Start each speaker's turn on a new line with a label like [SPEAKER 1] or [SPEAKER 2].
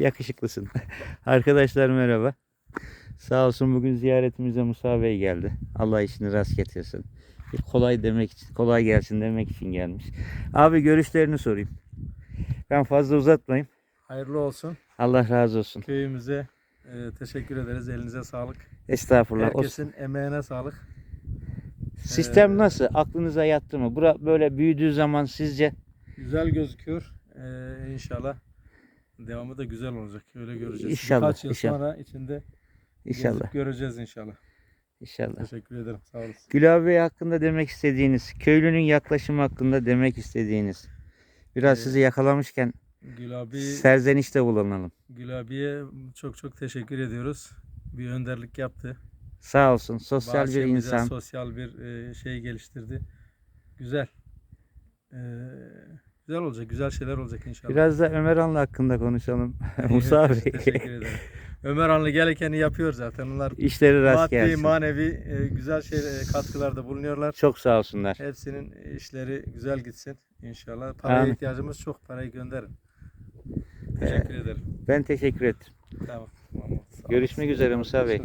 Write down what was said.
[SPEAKER 1] Yakışıklısın. Arkadaşlar merhaba. Sağ olsun bugün ziyaretimize Musa Bey geldi. Allah işini rast getirsin. Bir kolay demek için, kolay gelsin demek için gelmiş. Abi görüşlerini sorayım. Ben fazla uzatmayayım.
[SPEAKER 2] Hayırlı olsun.
[SPEAKER 1] Allah razı olsun.
[SPEAKER 2] Köyümüze e, teşekkür ederiz. Elinize sağlık.
[SPEAKER 1] Estağfurullah.
[SPEAKER 2] Herkesin emeğine sağlık.
[SPEAKER 1] sistem
[SPEAKER 2] Ee,
[SPEAKER 1] nasıl? Aklınıza yattı mı? Bura böyle büyüdüğü zaman sizce
[SPEAKER 2] Güzel gözüküyor. E, inşallah devamı da güzel olacak. Öyle göreceğiz.
[SPEAKER 1] İnşallah,
[SPEAKER 2] Birkaç yıl
[SPEAKER 1] inşallah.
[SPEAKER 2] sonra içinde
[SPEAKER 1] inşallah.
[SPEAKER 2] göreceğiz inşallah.
[SPEAKER 1] İnşallah.
[SPEAKER 2] Teşekkür ederim. Sağ olasın.
[SPEAKER 1] Gül abi hakkında demek istediğiniz, köylünün yaklaşımı hakkında demek istediğiniz. Biraz
[SPEAKER 2] Ee,
[SPEAKER 1] sizi yakalamışken
[SPEAKER 2] Gül abi,
[SPEAKER 1] serzenişte bulunalım.
[SPEAKER 2] Gül abiye çok çok teşekkür ediyoruz. Bir önderlik yaptı.
[SPEAKER 1] Sağ olsun. Sosyal bir
[SPEAKER 2] Bahçemize
[SPEAKER 1] insan.
[SPEAKER 2] Sosyal bir e, şey geliştirdi. Güzel. E, güzel olacak. Güzel şeyler olacak inşallah.
[SPEAKER 1] Biraz da Ömer Anlı hakkında konuşalım. Musa Bey.
[SPEAKER 2] Teşekkür ederim. Ömer Anlı gerekeni yapıyor zaten. Onlar
[SPEAKER 1] İşleri rast
[SPEAKER 2] maddi,
[SPEAKER 1] gelsin.
[SPEAKER 2] manevi e, güzel şey e, katkılarda bulunuyorlar.
[SPEAKER 1] Çok sağ olsunlar.
[SPEAKER 2] Hepsinin işleri güzel gitsin inşallah. Paraya
[SPEAKER 1] Amin.
[SPEAKER 2] ihtiyacımız çok. Parayı gönderin. Teşekkür ederim.
[SPEAKER 1] Ben teşekkür ettim.
[SPEAKER 2] Tamam. tamam.
[SPEAKER 1] Görüşmek üzere Musa Bey.